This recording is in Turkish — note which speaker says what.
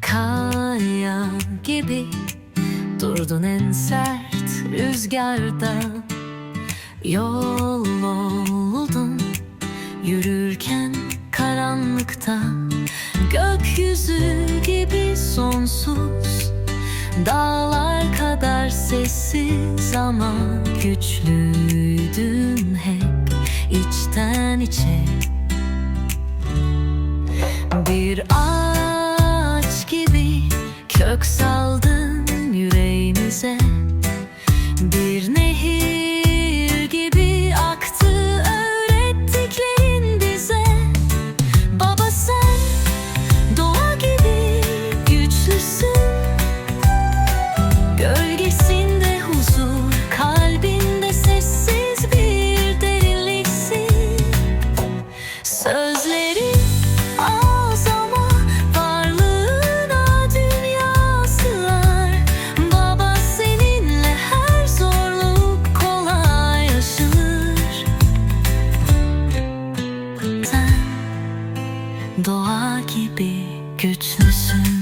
Speaker 1: Kaya gibi durdun en sert rüzgarda. Yol oldun yürürken karanlıkta. Gökyüzü gibi sonsuz Dağlar kadar sessiz ama güçlüydün hep içten içe. Bir gibi kök saldın yüreğimize. Bir nehir gibi aktı öğrettiklerin bize. Baba sen doğa gibi güçlüsün. Gölgesinde huzur, kalbinde sessiz bir derinliksin. Sözleri doğa gibi güçlüsün